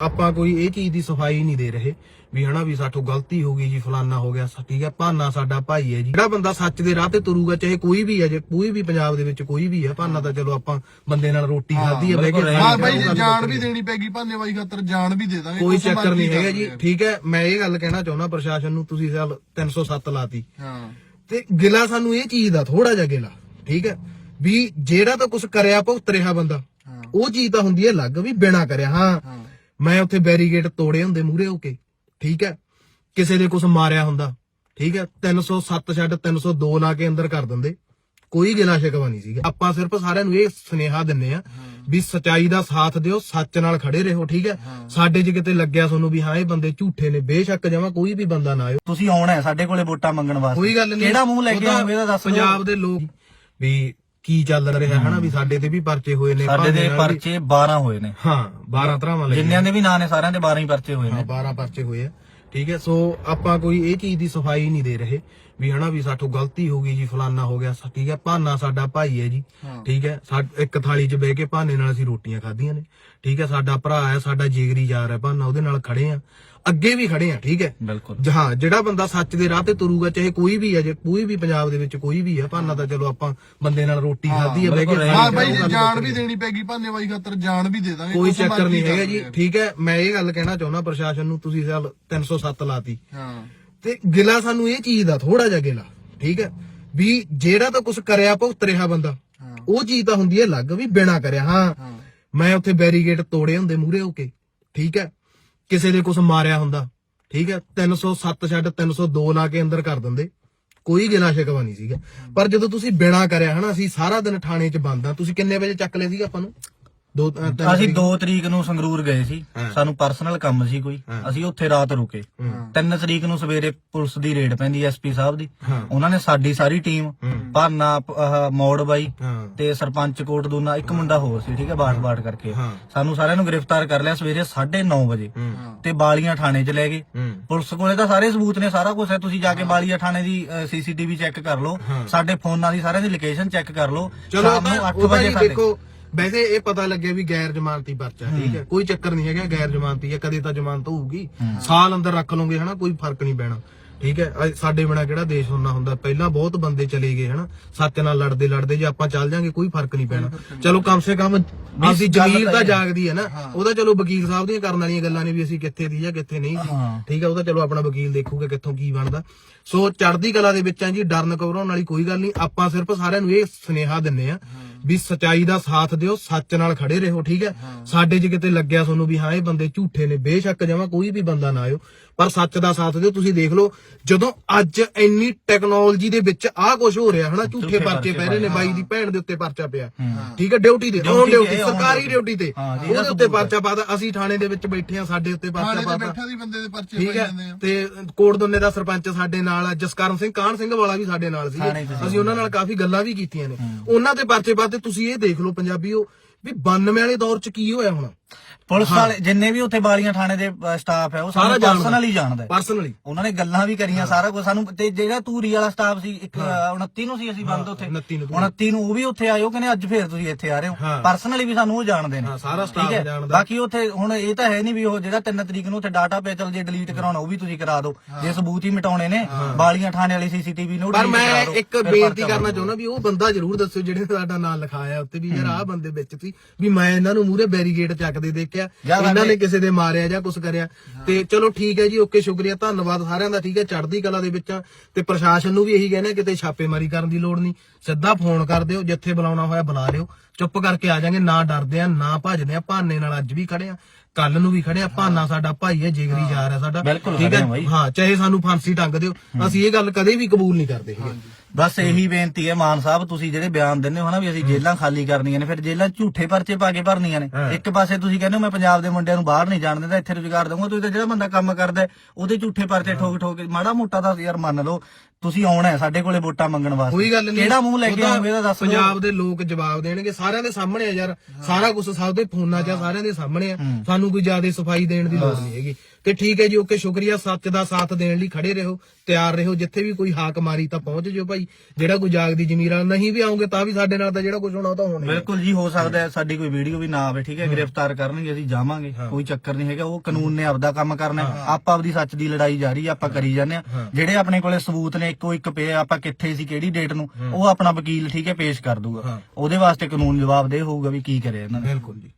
ਆਪਾਂ ਕੋਈ ਇਹ ਚੀਜ਼ ਦੀ ਸਫ਼ਾਈ ਨਹੀਂ ਦੇ ਰਹੇ ਵੀ ਹਨਾ ਵੀ ਸਾਥੋਂ ਗਲਤੀ ਹੋ ਗਈ ਜੀ ਫਲਾਨਾ ਹੋ ਗਿਆ ਠੀਕ ਹੈ ਭਾਨਾ ਸਾਡਾ ਭਾਈ ਹੈ ਜੀ। ਜਿਹੜਾ ਬੰਦਾ ਸੱਚ ਦੇ ਰਾਹ ਤੇ ਤੁਰੂਗਾ ਚਾਹੇ ਕੋਈ ਵੀ ਹੈ ਜੇ ਕੋਈ ਵੀ ਪੰਜਾਬ ਦੇ ਵਿੱਚ ਕੋਈ ਵੀ ਹੈ ਭਾਨਾ ਤਾਂ ਚਲੋ ਆਪਾਂ ਬੰਦੇ ਨਾਲ ਰੋਟੀ ਖਾਧੀ ਹੈ ਬਹਿ ਕੇ ਹਾਂ ਬਾਈ ਜਾਨ ਵੀ ਦੇਣੀ ਪੈਗੀ ਭਾਨੇ ਬਾਈ ਖਾਤਰ ਜਾਨ ਵੀ ਦੇ ਦਾਂਗੇ ਕੋਈ ਚੱਕਰ ਨਹੀਂ ਹੈਗਾ ਜੀ। ਠੀਕ ਹੈ ਮੈਂ ਇਹ ਗੱਲ ਕਹਿਣਾ ਚਾਹੁੰਦਾ ਪ੍ਰਸ਼ਾਸਨ ਨੂੰ ਤੁਸੀਂ ਸਾਲ 307 ਲਾਤੀ। ਹਾਂ। ਤੇ ਗਿਲਾ ਸਾਨੂੰ ਇਹ ਚੀਜ਼ ਦਾ ਥੋੜਾ ਜਿਹਾ ਗਿਲਾ ਠੀਕ ਹੈ ਵੀ ਜਿਹੜਾ ਤਾਂ ਕੁਝ ਕਰਿਆ ਭੁਗਤ ਰਿਹਾ ਬੰਦਾ। ਉਹ ਚੀਜ਼ ਤਾਂ ਹੁੰਦੀ ਹੈ ਅਲੱਗ ਵੀ ਬਿਨਾ ਕਰਿਆ ਹਾਂ। ਮੈਂ ਉੱਥੇ ਬੈਰੀਗੇਡ ਤੋੜੇ ਹੁੰਦੇ ਮੂਰੇ ਹੋ ਕੇ ਠੀਕ ਹੈ? ਕਿਸੇ ਦੇ ਕੁਝ ਮਾਰਿਆ ਹੁੰਦਾ ਠੀਕ ਹੈ? 307 ਛੱਡ 302 ਲਾ ਕੇ ਅੰਦਰ ਕਰ ਦਿੰਦੇ। ਕੋਈ ਗਿਲਾ ਸ਼ਿਕਵਾ ਨਹੀਂ ਸੀਗਾ। ਆਪਾਂ ਸਿਰਫ ਸਾਰਿਆਂ ਨੂੰ ਇਹ ਸੁਨੇਹਾ ਦਿੰਨੇ ਆ ਵੀ ਸਚਾਈ ਦਾ ਸਾਥ ਦਿਓ ਸੱਚ ਨਾਲ ਖੜੇ ਰਹੋ ਠੀਕ ਹੈ? ਸਾਡੇ 'ਚ ਕਿਤੇ ਲੱਗਿਆ ਤੁਹਾਨੂੰ ਵੀ ਹਾਂ ਇਹ ਬੰਦੇ ਝੂਠੇ ਨੇ ਬੇਸ਼ੱਕ ਜਮਾ ਕੋਈ ਵੀ ਬੰਦਾ ਨਾ ਆਇਓ। ਤੁਸੀਂ ਆਉਣਾ ਹੈ ਸਾਡੇ ਕੋਲੇ ਵੋਟਾਂ ਮੰਗਣ ਵਾਸਤੇ। ਕੋਈ ਗੱਲ ਨਹੀਂ। ਕਿਹੜਾ ਮੂੰਹ ਲੈ ਕੇ ਆਉਂਗੇ ਇਹਦਾ ਦੱਸ। ਪੰਜਾਬ ਦੇ ਲੋਕ ਵੀ ਕੀ ਚੱਲ ਰਿਹਾ ਹਨਾ ਵੀ ਸਾਡੇ ਤੇ ਵੀ ਪਰਚੇ ਹੋਏ ਨੇ ਸਾਡੇ ਦੇ ਭਾਵੇਂ ਨਾਲ ਵੀ- ਪਰਚੇ 12 ਹੋਏ ਨੇ। ਹਾਂ 12 ਤਰ੍ਹਾਂ ਲੱਗੇ ਜਿੰਨਿਆਂ ਦੇ ਵੀ ਨਾਂ ਨੇ ਸਾਰਿਆਂ ਦੇ 12 ਹੀ ਪਰਚੇ ਹੋਏ ਹਾਂ ਨੇ। 12 ਪਰਚੇ ਹੋਏ ਆ। ਠੀਕ ਹੈ ਸੋ ਆਪਾਂ ਕੋਈ ਇਹ ਚੀਜ਼ ਦੀ ਸਫ਼ਾਈ ਨਹੀਂ ਦੇ ਰਹੇ। ਵੀ ਹਨਾ ਵੀ ਸਾਥੋਂ ਗਲਤੀ ਹੋ ਗਈ ਜੀ ਫਲਾਨਾ ਹੋ ਗਿਆ ਠੀਕ ਹੈ ਭਾਨਾ ਸਾਡਾ ਭਾਈ ਹੈ ਜੀ ਠੀਕ ਹੈ ਇੱਕ ਥਾਲੀ 'ਚ ਬਹਿ ਕੇ ਭਾਨੇ ਨਾਲ ਅਸੀਂ ਰੋਟੀਆਂ ਖਾਧੀਆਂ ਨੇ ਠੀਕ ਹੈ ਸਾਡਾ ਭਰਾ ਹੈ ਸਾਡਾ ਜਿਗਰੀ ਯਾਰ ਹੈ ਭਾਨਾ ਉਹਦੇ ਨਾਲ ਖੜੇ ਆ ਅੱਗੇ ਵੀ ਖੜੇ ਆ ਠੀਕ ਹੈ। ਬਿਲਕੁਲ। ਜਹਾਂ ਜਿਹੜਾ ਬੰਦਾ ਸੱਚ ਦੇ ਰਾਹ ਤੇ ਤੁਰੂਗਾ ਚਾਹੇ ਕੋਈ ਵੀ ਹੈ ਜੇ ਕੋਈ ਵੀ ਪੰਜਾਬ ਦੇ ਵਿੱਚ ਕੋਈ ਵੀ ਹੈ ਭਾਨਾ ਤਾਂ ਚਲੋ ਆਪਾਂ ਬੰਦੇ ਨਾਲ ਰੋਟੀ ਖਾਧੀ ਹੈ ਬਹਿ ਕੇ ਹਾਂ ਬਾਈ ਜਾਨ ਵੀ ਹੈ। ਦੇਣੀ ਪੈਗੀ ਭਾਨੇ ਬਾਈ ਖਾਤਰ ਜਾਨ ਵੀ ਦੇ ਦਾਂਗੇ ਕੋਈ ਚੱਕਰ ਨਹੀਂ ਹੈਗਾ ਜੀ। ਠੀਕ ਹੈ ਮੈਂ ਇਹ ਗੱਲ ਕਹਿਣਾ ਚਾਹੁੰਦਾ ਪ੍ਰਸ਼ਾਸਨ ਨੂੰ ਤੁਸੀਂ ਸਾਲ 307 ਲਾਤੀ। ਹਾਂ। ਤੇ ਗਿਲਾ ਸਾਨੂੰ ਇਹ ਚੀਜ਼ ਦਾ ਥੋੜਾ ਜਿਹਾ ਗਿਲਾ ਠੀਕ ਹੈ? ਵੀ ਜਿਹੜਾ ਤਾਂ ਕੁਝ ਕਰਿਆ ਭੁਗਤ ਰਿਹਾ ਬੰਦਾ। ਉਹ ਚੀਜ਼ ਤਾਂ ਹੁੰਦੀ ਹੈ ਅਲੱਗ ਵੀ ਬਿਨਾ ਕਰਿਆ ਹਾਂ। ਮੈਂ ਉੱਥੇ ਬੈਰੀਗੇਡ ਤੋੜੇ ਹੁੰਦੇ ਮੂਰੇ ਹੋ ਕੇ ਠੀਕ ਹੈ? ਕਿਸੇ ਦੇ ਕੁਝ ਮਾਰਿਆ ਹੁੰਦਾ ਠੀਕ ਹੈ? 307 ਛੱਡ 302 ਲਾ ਕੇ ਅੰਦਰ ਕਰ ਦਿੰਦੇ। ਕੋਈ ਗਿਲਾ ਸ਼ਿਕਵਾ ਨਹੀਂ ਸੀਗਾ। ਪਰ ਜਦੋਂ ਤੁਸੀਂ ਬਿਨਾ ਕਰਿਆ ਹਨਾ ਅਸੀਂ ਸਾਰਾ ਦਿਨ ਥਾਣੇ 'ਚ ਬੰਦ ਆ ਤੁਸੀਂ ਕਿੰਨੇ ਵਜੇ ਚੱਕ ਲਿਆ ਸੀਗਾ ਆਪਾਂ ਨੂੰ? ਦੋ ਅ, ਤਿੰਨ ਅਸੀਂ ਤਰੀਕ? 2 ਤਰੀਕ ਨੂੰ ਸੰਗਰੂਰ ਗਏ ਸੀ ਹਾਂ। ਸਾਨੂੰ ਪਰਸਨਲ ਕੰਮ ਸੀ ਕੋਈ ਹਾਂ। ਅਸੀਂ ਉੱਥੇ ਰਾਤ ਰੁਕੇ ਹੂੰ। 3 ਤਰੀਕ ਨੂੰ ਸਵੇਰੇ ਪੁਲਿਸ ਦੀ ਰੇਡ ਪੈਂਦੀ ਐਸਪੀ ਸਾਹਿਬ ਦੀ ਹਾਂ। ਉਹਨਾਂ ਨੇ ਸਾਡੀ ਸਾਰੀ ਟੀਮ ਹੂੰ। ਭਾਨਾ ਆਹ, ਮੌੜ ਬਾਈ ਹਾਂ ਤੇ ਸਰਪੰਚ ਕੋਟ ਦੂਨਾ ਇੱਕ ਮੁੰਡਾ ਹੋਰ ਸੀ ਠੀਕ ਹੈ ਬਾਟ ਬਾਟ ਕਰਕੇ ਹਾਂ। ਸਾਨੂੰ ਸਾਰਿਆਂ ਨੂੰ ਗ੍ਰਿਫਤਾਰ ਕਰ ਲਿਆ ਸਵੇਰੇ 9:30 ਵਜੇ ਹੂੰ ਤੇ ਬਾਲੀਆਂ ਥਾਣੇ 'ਚ ਲੈ ਗਏ ਹੂੰ ਪੁਲਿਸ ਕੋਲੇ ਤਾਂ ਸਾਰੇ ਸਬੂਤ ਨੇ ਸਾਰਾ ਕੁਝ ਹੈ ਤੁਸੀਂ ਜਾ ਕੇ ਬਾਲੀਆ ਥਾਣੇ ਦੀ ਸੀਸੀਟੀਵੀ ਚੈੱਕ ਕਰ ਲਓ ਹਾਂ। ਸਾਡੇ ਫੋਨਾਂ ਦੀ ਸਾਰਿਆਂ ਦੀ ਲੋਕੇਸ਼ਨ ਚੈੱਕ ਕਰ ਲਓ ਚਲੋ ਸ਼ਾਮ ਨੂੰ 8 ਉਹਦਾ ਵਜੇ ਜੀ ਸਾਡੇ ਦੇਖੋ ਵੈਸੇ ਇਹ ਪਤਾ ਲੱਗਿਆ ਵੀ ਗੈਰ ਜ਼ਮਾਨਤੀ ਪਰਚਾ ਠੀਕ ਹੈ। ਕੋਈ ਚੱਕਰ ਨਹੀਂ ਹੈਗਾ ਗੈਰ ਜ਼ਮਾਨਤੀ ਹੈ ਕਦੇ ਤਾਂ ਜ਼ਮਾਨਤ ਹੋਊਗੀ। ਸਾਲ ਅੰਦਰ ਰੱਖ ਲਓਗੇ ਹਨਾ ਕੋਈ ਫ਼ਰਕ ਨਹੀਂ ਪੈਣਾ ਠੀਕ ਹੈ। ਸਾਡੇ ਬਿਨਾ ਕਿਹੜਾ ਦੇਸ਼ ਹੁੰਨਾ ਹੁੰਦਾ। ਪਹਿਲਾਂ ਬਹੁਤ ਬੰਦੇ ਚਲੇ ਗਏ ਹਨਾ ਸੱਚ ਨਾਲ ਲੜਦੇ ਲੜਦੇ ਜੇ ਆਪਾਂ ਚੱਲ ਜਾਾਂਗੇ ਕੋਈ ਫ਼ਰਕ ਨਹੀਂ ਪੈਣਾ। ਚਲੋ ਕਮ ਸੇ ਕਮ ਆਪਦੀ ਜ਼ਮੀਰ ਤਾਂ। ਜਾਗਦੀ ਹੈ ਨਾ। ਉਹਦਾ ਚਲੋ ਵਕੀਲ ਸਾਹਿਬ ਦੀਆਂ ਕਰਨ ਵਾਲੀਆਂ ਗੱਲਾਂ ਨੇ ਵੀ ਅਸੀਂ ਕਿੱਥੇ ਦੀ ਜਾਂ ਕਿੱਥੇ ਨਹੀਂ ਸੀ। ਠੀਕ ਹੈ ਉਹਦਾ ਚਲੋ ਆਪਣਾ ਵਕੀਲ ਦੇਖੂਗਾ ਕਿੱਥੋਂ ਕੀ ਬਣਦਾ। ਸੋ ਚੜ੍ਹਦੀ ਕਲਾ ਦੇ ਵਿੱਚ ਆ ਜੀ ਡਰਨ ਘਬਰਾਉਣ ਵਾਲੀ ਕੋਈ ਗੱਲ ਨਹੀਂ। ਆਪਾਂ ਸਿਰਫ ਸਾਰਿਆਂ ਨੂੰ ਇਹ ਸੁਨੇਹਾ ਦਿੰਨੇ ਆ ਵੀ ਸਚਾਈ ਦਾ ਸਾਥ ਦਿਓ ਸੱਚ ਨਾਲ ਖੜੇ ਰਹੋ ਠੀਕ ਹੈ ਸਾਡੇ 'ਚ ਕਿਤੇ ਲੱਗਿਆ ਤੁਹਾਨੂੰ ਵੀ ਹਾਂ ਇਹ ਬੰਦੇ ਝੂਠੇ ਨੇ ਬੇਸ਼ੱਕ ਜਮਾ ਕੋਈ ਵੀ ਬੰਦਾ ਨਾ ਆਇਓ ਪਰ ਸੱਚ ਦਾ ਸਾਥ ਦਿਓ ਤੁਸੀਂ ਦੇਖ ਲਓ ਜਦੋਂ ਅੱਜ ਇੰਨੀ ਟੈਕਨੋਲੋਜੀ ਦੇ ਵਿੱਚ ਆਹ ਕੁਝ ਹੋ ਰਿਹਾ ਹਨਾ ਝੂਠੇ ਪਰਚੇ ਪੈ ਰਹੇ ਨੇ। ਬਾਈ ਦੀ ਭੈਣ ਦੇ ਉੱਤੇ ਪਰਚਾ ਪਿਆ। ਠੀਕ ਹੈ ਡਿਊਟੀ ਤੇ ਔਨ ਡਿਊਟੀ ਸਰਕਾਰੀ। ਡਿਊਟੀ ਤੇ ਉਹਦੇ ਉੱਤੇ। ਪਰਚਾ ਪਾਦਾ ਅਸੀਂ ਥਾਣੇ ਦੇ ਵਿੱਚ ਬੈਠੇ ਆ ਸਾਡੇ ਉੱਤੇ ਪਰਚਾ ਪਾਦਾ ਬੈਠਾ ਦੀ ਬੰਦੇ ਦੇ ਪਰਚੇ ਠੀਕ ਪਾਈ ਹੈ ਜਾਂਦੇ ਆ ਤੇ ਕੋਟਦੋਨੇ ਦਾ ਸਰਪੰਚ ਸਾਡੇ ਨਾਲ ਆ ਜਸਕਰਨ ਸਿੰਘ ਕਾਹਨ ਸਿੰਘ ਵਾਲਾ ਵੀ ਸਾਡੇ ਨਾਲ ਸੀ। ਅਸੀਂ ਉਹਨਾਂ ਨਾਲ ਕਾਫੀ ਗੱਲਾਂ ਵੀ ਕੀਤੀਆਂ ਨੇ ਉਹਨਾਂ ਦੇ ਪਰਚੇ ਤੇ ਤੁਸੀਂ ਇਹ ਦੇਖ ਲਓ ਪੰਜਾਬੀਓ ਵੀ 92 ਵਾਲੇ ਦੌਰ ਚ ਕੀ ਹੋਇਆ ਹੁਣ? ਪੁਲਿਸ ਵਾਲੇ ਜਿੰਨੇ ਵੀ ਉੱਥੇ ਬਾਲੀਆਂ ਥਾਣੇ ਦੇ ਸਟਾਫ ਹੈ ਉਹ ਸਾਰਾ। ਪਰਸਨਲੀ ਜਾਣਦਾ ਹੈ। ਪਰਸਨਲੀ ਉਹਨਾਂ ਨੇ ਗੱਲਾਂ ਵੀ ਕਰੀਆਂ ਸਾਰਾ ਕੁਝ ਸਾਨੂੰ ਤੇ ਜਿਹੜਾ ਧੂਰੀ ਵਾਲਾ ਸਟਾਫ ਸੀ ਇੱਕ 29 ਨੂੰ ਸੀ ਅਸੀਂ ਬੰਦ ਉੱਥੇ। 29 ਨੂੰ। 29 ਨੂੰ ਉਹ ਵੀ ਉੱਥੇ ਆਇਓ ਕਹਿੰਦੇ ਅੱਜ ਫੇਰ ਤੁਸੀਂ ਇੱਥੇ ਆ ਰਹੇ ਹੋ। ਪਰਸਨਲੀ ਵੀ ਸਾਨੂੰ ਉਹ ਜਾਣਦੇ ਨੇ। ਹਾਂ, ਸਾਰਾ ਹੈ? ਜਾਣਦਾ। ਬਾਕੀ ਉੱਥੇ ਹੁਣ ਇਹ ਤਾਂ ਹੈ ਨਹੀਂ ਵੀ ਉਹ ਜਿਹੜਾ 3 ਤਰੀਕ ਨੂੰ ਉੱਥੇ ਡਾਟਾ ਪੇ ਚੱਲ ਜੇ ਡਿਲੀਟ ਕਰਾਉਣਾ ਉਹ ਵੀ ਤੁਸੀਂ ਕਰਾ ਦਿਓ। ਜੇ ਸਬੂਤ ਹੀ ਮਿਟਾਉਣੇ ਨੇ ਬਾਲੀਆਂ ਥਾਣੇ ਵਾਲੀ ਸੀਸੀਟੀਵੀ ਨੂੰ ਪਰ ਮੈਂ ਇੱਕ ਬੇਨਤੀ ਕਰਨਾ ਚਾਹੁੰਦਾ ਵੀ ਉਹ ਬੰਦਾ ਜ਼ਰੂਰ ਦੱਸਿਓ ਜਿਹੜੇ ਸਾਡਾ ਨਾਮ ਲਿਖਾਇਆ ਉੱਤੇ ਵੀ ਯਾਰ ਆਹ ਬੰਦੇ ਵਿੱਚ ਸੀ ਵੀ ਮੈਂ ਇਹਨਾਂ ਨੂੰ ਮੂਰੇ ਬੈਰੀਗੇਡ ਚੱਕਦੇ ਦੇਖਿਆ। ਇਹਨਾਂ ਨੇ ਕਿਸੇ ਦੇ ਮਾਰਿਆ ਜਾਂ ਕੁਝ ਕਰਿਆ। ਤੇ ਚਲੋ ਠੀਕ ਹੈ ਜੀ ਓਕੇ ਸ਼ੁਕਰੀਆ ਧੰਨਵਾਦ ਸਾਰਿਆਂ ਦਾ ਠੀਕ ਹੈ ਚੜ੍ਹਦੀ ਕਲਾ ਦੇ ਵਿੱਚ ਤੇ ਪ੍ਰਸ਼ਾਸਨ ਨੂੰ ਵੀ ਇਹੀ ਕਹਿੰਦੇ ਕਿਤੇ ਛਾਪੇਮਾਰੀ ਕਰਨ ਦੀ ਲੋੜ ਨਹੀਂ। ਸਿੱਧਾ ਫੋਨ ਕਰ ਦਿਓ ਜਿੱਥੇ ਬੁਲਾਉਣਾ ਹੋਇਆ ਬੁਲਾ ਲਿਓ। ਚੁੱਪ ਕਰਕੇ ਆ ਜਾਾਂਗੇ ਨਾ ਡਰਦੇ ਆ ਨਾ ਭੱਜਦੇ ਆ। ਭਾਨੇ ਨਾਲ ਅੱਜ ਵੀ ਖੜੇ ਆ ਕੱਲ ਨੂੰ ਵੀ ਖੜੇ ਆ। ਭਾਨਾ ਸਾਡਾ ਭਾਈ ਹੈ ਜਿਗਰੀ ਯਾਰ ਹੈ ਸਾਡਾ। ਠੀਕ ਹੈ। ਹਾਂ ਚਾਹੇ ਸਾਨੂੰ ਫਾਂਸੀ ਟੰਗ ਦਿਓ। ਅਸੀਂ ਇਹ ਗੱਲ ਕਦੇ ਵੀ ਕਬੂਲ ਨਹੀਂ ਕਰਦੇ ਹੈਗੇ। ਬਸ ਇਹੀ ਬੇਨਤੀ ਹੈ ਮਾਨ ਸਾਹਿਬ ਤੁਸੀਂ ਜਿਹੜੇ ਬਿਆਨ ਦਿੰਦੇ ਹੋ ਨਾ ਵੀ ਅਸੀਂ ਜੇਲ੍ਹਾਂ ਖਾਲੀ ਕਰਨੀਆਂ ਨੇ ਫਿਰ ਜੇਲ੍ਹਾਂ ਝੂਠੇ ਪਰਚੇ ਪਾ ਕੇ ਭਰਨੀਆਂ ਨੇ। ਇੱਕ ਪਾਸੇ ਤੁਸੀਂ ਕਹਿੰਦੇ ਹੋ ਮੈਂ ਪੰਜਾਬ ਦੇ ਮੁੰਡਿਆਂ ਨੂੰ ਬਾਹਰ ਨਹੀਂ ਜਾਣ ਦਿੰਦਾ ਇੱਥੇ ਰੁਜ਼ਗਾਰ ਦਊਂਗਾ ਤੁਸੀਂ ਤਾਂ ਜਿਹੜਾ ਬੰਦਾ ਕੰਮ ਕਰਦਾ ਉਹਦੇ ਝੂਠੇ ਪਰਚੇ ਠੋਕ ਠੋਕ ਕੇ ਮਾੜਾ ਮੋਟਾ ਤਾਂ ਯਾਰ ਮੰਨ ਲਓ ਤੁਸੀਂ ਆਉਣਾ ਹੈ ਸਾਡੇ ਕੋਲੇ ਵੋਟਾਂ ਮੰਗਣ ਵਾਸਤੇ। ਕਿਹੜਾ ਮੂੰਹ ਲੈ ਕੇ ਆਉਂਗੇ ਇਹਦਾ ਦੱਸ ਪੰਜਾਬ ਦੇ ਲੋਕ ਜਵਾਬ ਦੇਣਗੇ ਸਾਰਿਆਂ ਦੇ ਸਾਹਮਣੇ ਆ ਯਾਰ ਸਾਰਾ ਕੁਝ ਸਭ ਦੇ ਫੋਨਾਂ 'ਚ ਸਾਰਿਆਂ ਦੇ ਸਾਹਮਣੇ ਆ। ਸਾਨੂੰ ਕੋਈ ਜ਼ਿਆਦਾ ਸਫ਼ਾਈ ਦੇਣ ਦੀ ਲੋੜ ਨਹੀਂ ਹੈਗੀ। ਤੇ ਠੀਕ ਹੈ ਜੀ ਓਕੇ ਸ਼ੁਕਰੀਆ ਸੱਚ ਦਾ ਸਾਥ ਦੇਣ ਲਈ ਖੜੇ ਰਹੋ ਤਿਆਰ ਰਹੋ ਜਿੱਥੇ ਵੀ ਕੋਈ ਹਾਕ ਮਾਰੀ ਤਾਂ ਪਹੁੰਚ ਜਿਓ ਭਾਈ। ਭਾਈ ਜਿਹੜਾ ਕੋਈ ਜਾਗਦੀ ਜ਼ਮੀਰ ਨਹੀਂ ਵੀ ਆਉਂਗੇ ਤਾਂ ਵੀ ਸਾਡੇ ਨਾਲ ਤਾਂ ਜਿਹੜਾ ਕੁਝ ਹੋਣਾ ਉਹ ਤਾਂ ਹੋਣਾ ਹੀ। ਬਿਲਕੁਲ ਜੀ ਹੋ ਸਕਦਾ ਹੈ ਸਾਡੀ ਕੋਈ ਵੀਡੀਓ ਵੀ ਨਾ ਆਵੇ ਠੀਕ ਹੈ? ਗ੍ਰਿਫਤਾਰ ਕਰਨਗੇ ਅਸੀਂ ਜਾਵਾਂਗੇ ਕੋਈ ਚੱਕਰ ਨਹੀਂ ਹੈਗਾ ਉਹ ਕਾਨੂੰਨ ਨੇ ਆਪਦਾ ਕੰਮ ਕਰਨਾ ਹੈ। ਆਪਾਂ ਆਪਦੀ ਸੱਚ ਦੀ ਲੜਾਈ ਜਾਰੀ ਹੈ, ਆਪਾਂ ਕਰੀ ਜਾਂਦੇ ਆ। ਜਿਹੜੇ ਆਪਣੇ ਕੋਲੇ ਸਬੂਤ ਨੇ ਇੱਕੋ ਇੱਕ ਪਏ ਆ, ਆਪਾਂ ਕਿੱਥੇ ਸੀ ਕਿਹੜੀ ਡੇਟ ਨੂੰ ਉਹ ਆਪਣਾ ਵਕੀਲ ਠੀਕ ਹੈ ਪੇਸ਼ ਕਰ ਦੂਗਾ। ਉਹਦੇ ਵਾਸਤੇ ਕਾਨੂੰਨ ਜਵਾਬਦੇਹ ਹੋਊਗਾ ਵੀ ਕੀ ਕਰੇ ਇਹਨਾਂ ਨੇ। ਬਿਲਕੁਲ ਜੀ।